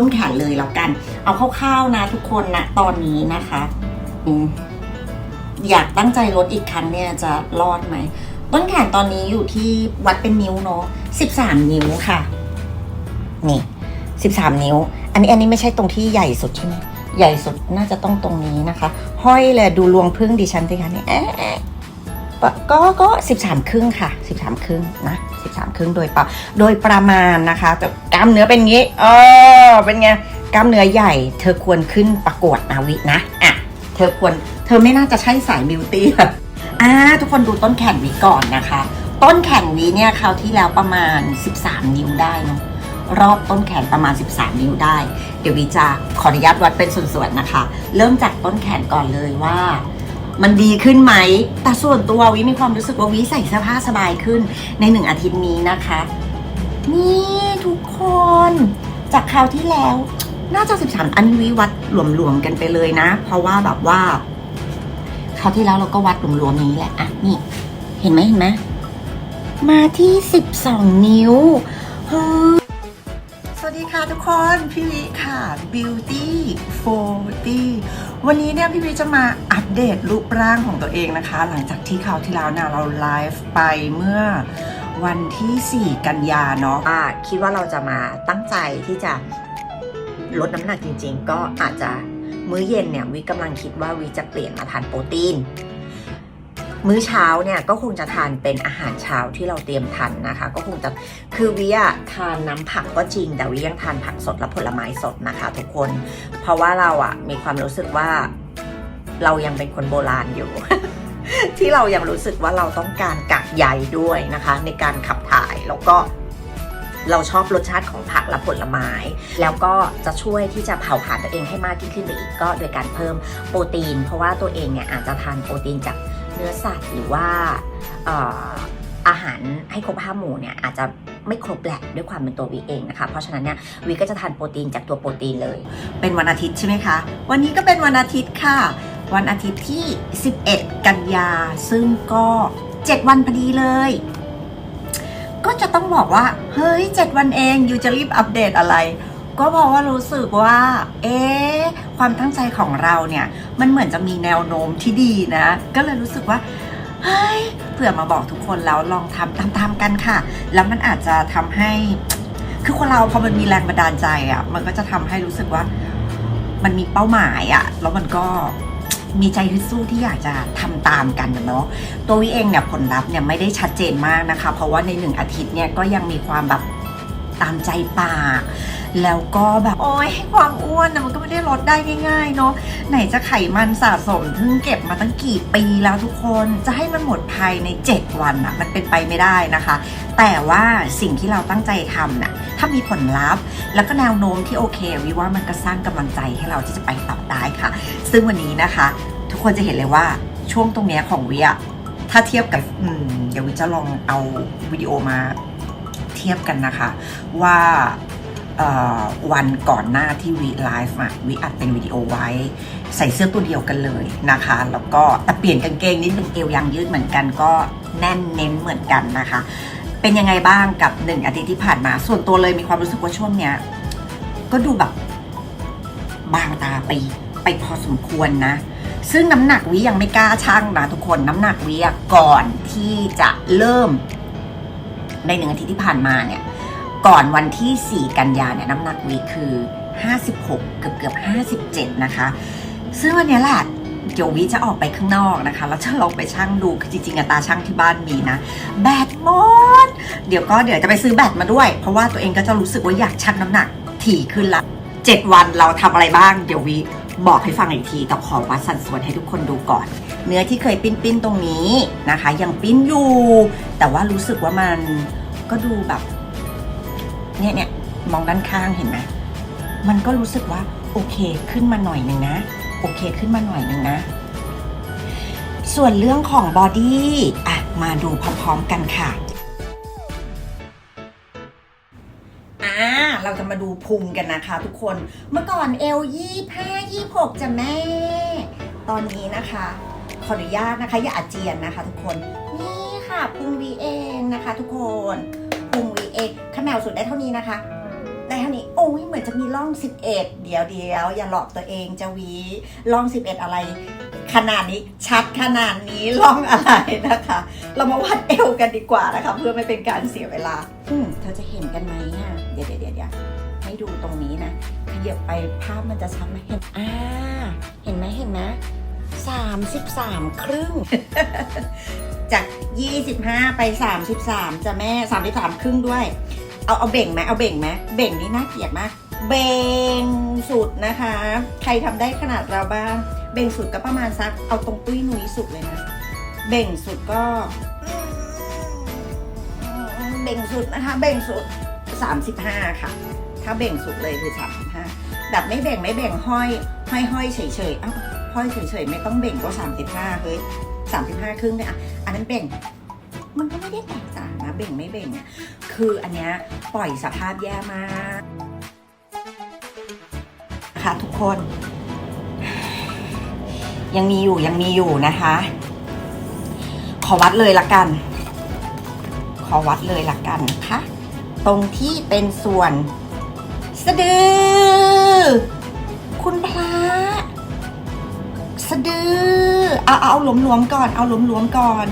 ต้นแขนเลยแล้วกัน เอาคร่าวๆนะทุกคนนะตอนนี้นะคะอืมอยากตั้งใจลดอีกครั้งเนี่ยจะรอดไหม ต้นแขนตอนนี้อยู่ที่วัดเป็นนิ้วเนาะ13นิ้วค่ะ นี่13นิ้ว อันนี้อันนี้ไม่ใช่ตรงที่ใหญ่สุดใช่ไหมใหญ่สุดน่าจะต้องตรงนี้นะคะ ห้อยเลยดูรวงพึ่งดิฉันสิคะนี่เอ๊ะ เอ๊ะปะก็ก็13ครึ่งค่ะ13ครึ่งนะ13ครึ่งโดยประโดยประมาณนะคะแต่กล้ามเนื้อเป็นงี้เออเป็นไงกล้ามเนื้อใหญ่ เธอควรขึ้นประกวดนาวินะอะเธอควรเธอไม่น่าจะใช่สายบิวตี้อะอ่าทุกคนดูต้นแขนวีก่อนนะคะ ต้นแขนวีเนี่ยคราวที่แล้วประมาณ 13 นิ้วได้เนาะรอบต้นแขนประมาณ 13 นิ้วได้ เดี๋ยววีจะขออนุญาตวัดเป็นส่วนๆนะคะ เริ่มจากต้นแขนก่อนเลยว่า มันดีขึ้นไหม แต่ส่วนตัววิมีความรู้สึกว่าวิใส่เสื้อผ้าสบายขึ้นในหนึ่งอาทิตย์นี้นะคะ นี่ทุกคนจากคราวที่แล้ว น่าจะ 13 อันวิวัดหลวมๆกันไปเลยนะ เพราะว่าแบบว่าคราวที่แล้วเราก็วัดรวมๆอย่างนี้แหละอะนี่ เห็นไหมเห็นไหมมาที่ 12 นิ้วเฮ้ยสวัสดีค่ะทุกคนพี่วิค่ะ Beauty 40 วันนี้เนี่ยพี่วิจะมา เดตรูปร่างของตัวเองนะคะ หลังจากที่คราวที่แล้วนี่ยเราไลฟ์ไปเมื่อวันที่ 4 กันยาเนาะะคิดว่าเราจะมาตั้งใจที่จะลดน้ำหนักจริง ๆ ก็อาจจะมื้อเย็นเนี่ยวิกำลังคิดว่าวิจะเปลี่ยนมาทานโปรตีน มื้อเช้าเนี่ยก็คงจะทานเป็นอาหารเช้าที่เราเตรียมทานนะคะ ก็คงจะคือวิอะทานน้ำผักก็จริง แต่วิยังทานผักสดและผลไม้สดนะคะ ทุกคน เพราะว่าเราอะมีความรู้สึกว่า เรายังเป็นคนโบราณอยู่ ที่เรายังรู้สึกว่าเราต้องการกักใยด้วยนะคะ ในการขับถ่ายแล้วก็เราชอบรสชาติของผักและผลไม้ แล้วก็จะช่วยที่จะเผาผลาญตัวเองให้มากยิ่งขึ้นไปอีกก็โดยการเพิ่มโปรตีน เพราะว่าตัวเองเนี่ยอาจจะทานโปรตีนจากเนื้อสัตว์หรือว่าเอ่ออาหารให้ครบห้าหมู่เนี่ยอาจจะไม่ครบแหละด้วยความเป็นตัววีเองนะคะ เพราะฉะนั้นเนี่ยวีก็จะทานโปรตีนจากตัวโปรตีนเลย เป็นวันอาทิตย์ใช่ไหมคะ วันนี้ก็เป็นวันอาทิตย์ค่ะ วันอาทิตย์ที่ 11 กันยา ซึ่งก็ 7 วันพอดีเลย ก็จะต้องบอกว่า เฮ้ย 7 วันเองยูจะรีบอัปเดตอะไร ก็เพราะว่ารู้สึกว่า เอ๊ะความตั้งใจของเราเนี่ย มันเหมือนจะมีแนวโน้มที่ดีนะ ก็เลยรู้สึกว่า เฮ้ย เผื่อมาบอกทุกคนแล้วลองทำตามๆกันค่ะ แล้วมันอาจจะทำให้คือคนเราพอมันมีแรงบันดาลใจอะ่ะ มันก็จะทำให้รู้สึกว่า มันมีเป้าหมายอะ่ะ แล้วมันก็ มีใจฮึดสู้ที่อยากจะทำตามกันเนาะตัววิเองเนี่ยผลลัพธ์เนี่ยไม่ได้ชัดเจนมากนะคะ เพราะว่าในหนึ่งอาทิตย์เนี่ยก็ยังมีความแบบตามใจปาก แล้วก็แบบโอ้ยความอ้วนนะมันก็ไม่ได้ลดได้ง่าย ๆ เนาะไหนจะไขมันสะสมทึ่งเก็บมาตั้งกี่ปีแล้วทุกคนจะให้มันหมดภายใน 7 วันอะมันเป็นไปไม่ได้นะคะ แต่ว่าสิ่งที่เราตั้งใจทำน่ะถ้ามีผลลัพธ์ แล้วก็แนวโน้มที่โอเค วิว่ามันก็สร้างกำลังใจให้เราที่จะไปต่อได้ค่ะ ซึ่งวันนี้นะคะ ทุกคนจะเห็นเลยว่าช่วงตรงนี้ของวิอะถ้าเทียบกับอืมเดี๋ยววิจะลองเอาวิดีโอมาเทียบกันนะคะ ว่า วันก่อนหน้าที่วิไลฟ์อะวิอัดเป็นวิดีโอไว้ ใส่เสื้อตัวเดียวกันเลยนะคะ แล้วก็แต่เปลี่ยนกางเกงนิดนึงเอวยางยืดเหมือนกันก็แน่นเน้นเหมือนกันนะคะ เป็นยังไงบ้างกับหนึ่งอาทิตย์ที่ผ่านมา ส่วนตัวเลยมีความรู้สึกว่าช่วงเนี้ยก็ดูแบบบางตาไปไปพอสมควรนะ ซึ่งน้ำหนักวิยังไม่กล้าชั่งนะทุกคนน้ำหนักวิอะก่อนที่จะเริ่มในหนึ่งอาทิตย์ที่ผ่านมาเนี่ย ก่อนวันที่ 4 กันยาเนี่ยน้ำหนักวิคือ 56 เกือบเกือบ57 นะคะ ซึ่งวันนี้แหละเดี๋ยววิจะออกไปข้างนอกนะคะ แล้วจะลองไปชั่งดูคือจริงๆอะตาช่างที่บ้านมีนะ แบตหมด เดี๋ยวก็เดี๋ยวจะไปซื้อแบตมาด้วย เพราะว่าตัวเองก็จะรู้สึกว่าอยากชั่งน้ำหนักถี่ขึ้นละ 7 วันเราทำอะไรบ้าง เดี๋ยววิบอกให้ฟังอีกที แต่ขอวัดสัดส่วนให้ทุกคนดูก่อน เนื้อที่เคยปิ้นปิ้นๆตรงนี้นะคะ ยังปิ้นอยู่ แต่ว่ารู้สึกว่ามันก็ดูแบบ เนี่ยเนี่ยมองด้านข้างเห็นไหมมันก็รู้สึกว่าโอเคขึ้นมาหน่อยหนึ่งนะ โอเคขึ้นมาหน่อยหนึ่งนะ ส่วนเรื่องของบอดี้อะมาดูพร้อมๆกันค่ะอ่าเราจะมาดูพุงกันนะคะทุกคนเมื่อก่อนเอลยี่ห้ายี่หกจะแม่ ตอนนี้นะคะ ขออนุญาตนะคะ อย่าอาเจียนนะคะทุกคน นี่ค่ะพุงวีเองนะคะทุกคน ขมวสุดได้เท่านี้นะคะ ได้เท่านี้ โอ้ยเหมือนจะมีร่อง 11 เดี๋ยวเดียวอย่าหลอกตัวเองจะวีร่อง 11 อะไร ขนาดนี้ชัดขนาดนี้ร่องอะไรนะคะ เรามาวัดเอวกันดีกว่านะคะ เพื่อไม่เป็นการเสียเวลาอืมเธอจะเห็นกันไหมอะเดี๋ยวเดี๋ยวเดี๋ยวเดี๋ยวให้ดูตรงนี้นะขยับไปภาพมันจะชัดไหมเห็นอ่าเห็นไหมเห็นไหมสามสิบสามครึ่ง จาก 25 ไป 33จะแม่ 33 ครึ่งด้วย เอาเอาเบ่งไหมเอาเบ่งไหมเบ่งนี่น่าเกลียดมาก เบ่งสุดนะคะ ใครทำได้ขนาดเราบ้าง เบ่งสุดก็ประมาณสัก เอาตรงตุ้ยนุ้ยสุดเลยนะ เบ่งสุดก็ เบ่งสุดนะคะ เบ่งสุด 35 ค่ะ ถ้าเบ่งสุดเลยคือ 35 แบบไม่เบ่งไม่เบ่งห้อย ห้อยห้อยเฉยเฉยๆอ้า ห้อยเฉยๆ ไม่ต้องเบ่งก็ 35เฮ้ย35 ครึ่งเนี่ยอะอันนั้นเบ่ง มันก็ไม่ได้แตกต่างนะเบ่งไม่เบ่งอะคืออันเนี้ยปล่อยสภาพแย่มากค่ะทุกคน ยังมีอยู่ยังมีอยู่นะคะ ขอวัดเลยละกัน ขอวัดเลยละกันนะคะ ตรงที่เป็นส่วนสะดือ คุณพระ สะดือเอาเอาหลวมๆก่อน เอาหลวมๆก่อน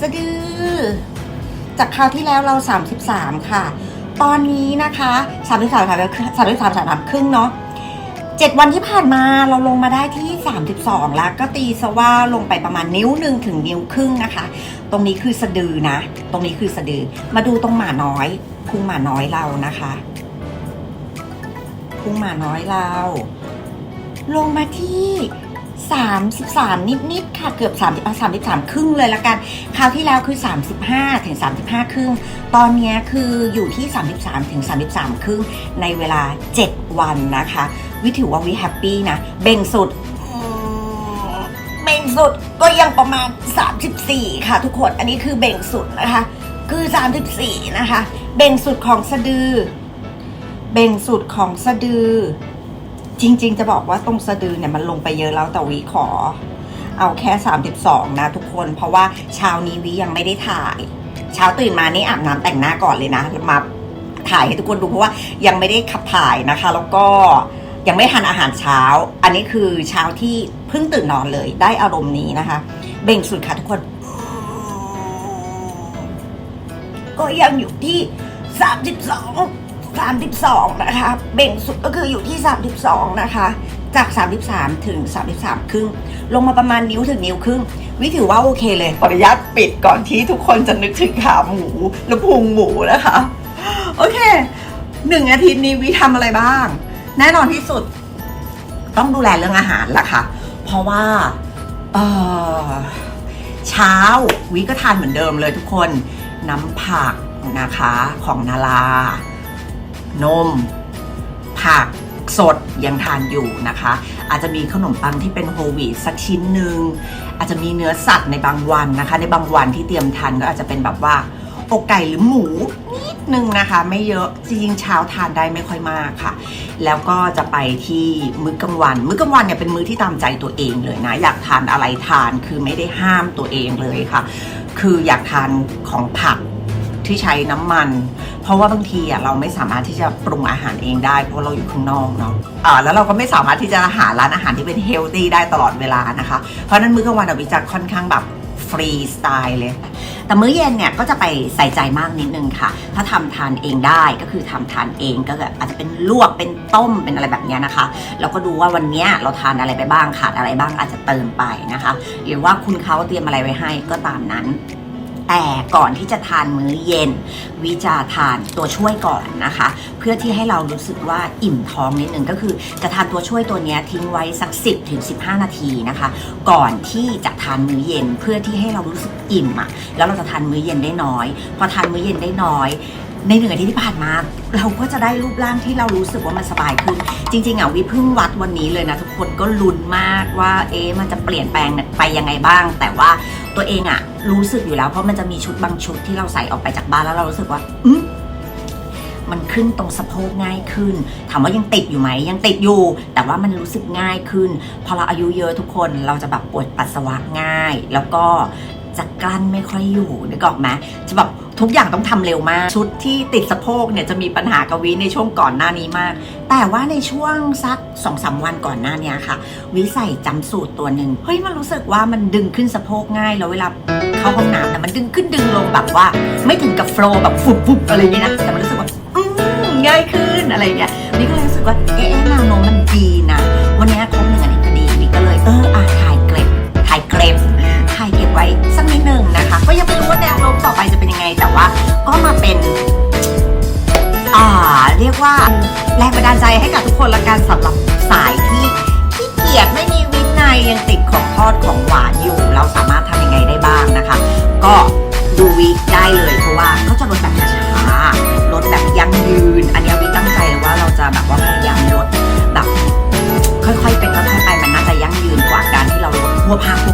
สะดือ จากคราวที่แล้วเรา 33 ค่ะ ตอนนี้นะคะ33 33 33 33ครึ่งเนาะ7วันที่ผ่านมาเราลงมาได้ที่ 32 แล้ว ก็ตีซะว่าลงไปประมาณนิ้วหนึ่งถึงนิ้วครึ่งนะคะ ตรงนี้คือสะดือนะ ตรงนี้คือสะดือ มาดูตรงหมาน้อยพุงหมาน้อยเรานะคะพุงหมาน้อยเรา ลงมาที่ 33 นิดๆค่ะเกือบ 30 33 ครึ่งเลยละกันคราวที่แล้วคือ 35 ถึง 35 ครึ่ง ตอนนี้คืออยู่ที่ 33 ถึง 33 ครึ่ง ในเวลา 7 วันนะคะ วิถือว่าวิแฮปปี้นะ เบ่งสุดเบ่งสุดก็ยังประมาณ 34 ค่ะทุกคน อันนี้คือเบ่งสุดนะคะ คือ 34 นะคะ เบ่งสุดของสะดือ เบ่งสุดของสะดือ จริง ๆ จะบอกว่าตรงสะดือเนี่ยมันลงไปเยอะแล้วแต่วิขอ เอาแค่ 32 นะทุกคน เพราะว่าเช้านี้วิยังไม่ได้ถ่าย เช้าตื่นมานี่อาบน้ำแต่งหน้าก่อนเลยนะมาถ่ายให้ทุกคนดูเพราะว่ายังไม่ได้ขับถ่ายนะคะ แล้วก็ยังไม่ทานอาหารเช้า อันนี้คือเช้าที่เพิ่งตื่นนอนเลยได้อารมณ์นี้นะคะ เบ่งสุดค่ะทุกคน ก็ยังอยู่ที่ 32 32 นะคะเบ่งสุดก็คืออยู่ที่ 32 นะคะ จาก 33 ถึง 33 ครึ่ง ลงมาประมาณนิ้วถึงนิ้วครึ่ง วิถือว่าโอเคเลยขออนุญาตปิดก่อนที่ทุกคนจะนึกถึงขาหมูและพุงหมูนะคะ โอเคหนึ่งอาทิตย์นี้วิทำอะไรบ้าง แน่นอนที่สุด ต้องดูแลเรื่องอาหารละค่ะ เพราะว่าเออเช้าวิก็ทานเหมือนเดิมเลยทุกคนน้ำผักนะคะของนารา นม ผักสดยังทานอยู่นะคะ อาจจะมีขนมปังที่เป็นโฮลวีตสักชิ้นหนึ่งอาจจะมีเนื้อสัตว์ในบางวันนะคะ ในบางวันที่เตรียมทานก็อาจจะเป็นแบบว่าอกไก่หรือหมูนิดนึงนะคะ ไม่เยอะจริงๆเช้าทานได้ไม่ค่อยมากค่ะ แล้วก็จะไปที่มื้อกลางวัน มื้อกลางวันเนี่ยเป็นมื้อที่ตามใจตัวเองเลยนะ อยากทานอะไรทานคือไม่ได้ห้ามตัวเองเลยค่ะ คืออยากทานของผัก ที่ใช้น้ำมัน เพราะว่าบางทีอะเราไม่สามารถที่จะปรุงอาหารเองได้ เพราะเราอยู่ข้างนอกเนาะอ่าแล้วเราก็ไม่สามารถที่จะหาร้านอาหารที่เป็นเฮลตี้ได้ตลอดเวลานะคะ เพราะนั้นมื้อกลางวันอวิจะค่อนข้างแบบฟรีสไตล์เลย แต่มื้อเย็นเนี่ยก็จะไปใส่ใจมากนิดนึงค่ะ ถ้าทำทานเองได้ก็คือทำทานเองก็อาจจะเป็นลวกเป็นต้มเป็นอะไรแบบนี้นะคะ แล้วก็ดูว่าวันนี้เราทานอะไรไปบ้างขาดอะไรบ้างอาจจะเติมไปนะคะ หรือว่าคุณเขาเตรียมอะไรไว้ให้ก็ตามนั้น แต่ก่อนที่จะทานมื้อเย็น วิจาทานตัวช่วยก่อนนะคะ เพื่อที่ให้เรารู้สึกว่าอิ่มท้องนิดนึงก็คือจะทานตัวช่วยตัวนี้ทิ้งไว้สัก 10ถึง15 นาทีนะคะ ก่อนที่จะทานมื้อเย็นเพื่อที่ให้เรารู้สึกอิ่มอะแล้วเราจะทานมื้อเย็นได้น้อย พอทานมื้อเย็นได้น้อยในหนึ่งอาทิตย์ที่ผ่านมา เราก็จะได้รูปร่างที่เรารู้สึกว่ามันสบายขึ้น จริง ๆอะวิเพิ่งวัดวันนี้เลยนะทุกคนก็ลุ้นมากว่า เอ๊ะมันจะเปลี่ยนแปลงไปยังไงบ้าง แต่ว่า ตัวเองอะรู้สึกอยู่แล้ว เพราะมันจะมีชุดบางชุดที่เราใส่ออกไปจากบ้านแล้วเรารู้สึกว่าอืมมันขึ้นตรงสะโพกง่ายขึ้น ถามว่ายังติดอยู่ไหมยังติดอยู่ แต่ว่ามันรู้สึกง่ายขึ้น พอเราอายุเยอะทุกคนเราจะแบบปวดปัสสาวะง่าย แล้วก็จะกลั้นไม่ค่อยอยู่นึกออกไหมจะแบบ ทุกอย่างต้องทำเร็วมาก ชุดที่ติดสะโพกเนี่ยจะมีปัญหากับวิในช่วงก่อนหน้านี้มาก แต่ว่าในช่วงสักสองสามวันก่อนหน้านี้ค่ะ วิใส่จำสูตรตัวหนึ่งเฮ้ยมันรู้สึกว่ามันดึงขึ้นสะโพกง่ายแล้วเวลาเข้าห้องน้ำนะมันดึงขึ้นดึงลงแบบว่า ไม่ถึงกับโฟล์แบบฟุบฟุบอะไรอย่างเงี้ยนะแต่มันรู้สึกว่าง่ายขึ้นอะไรอย่างเงี้ยวิก็เลยรู้สึกว่าเอ๊ะแนวโน้มมัน จะลดแบบช้าลดแบบยั่งยืน อันนี้วิตั้งใจเลยว่าเราจะแบบว่าพยายามลดแบบ ค่อยๆเป็นค่อยๆไปมันน่าจะยั่งยืนกว่าการที่เราลดหัวพาหัว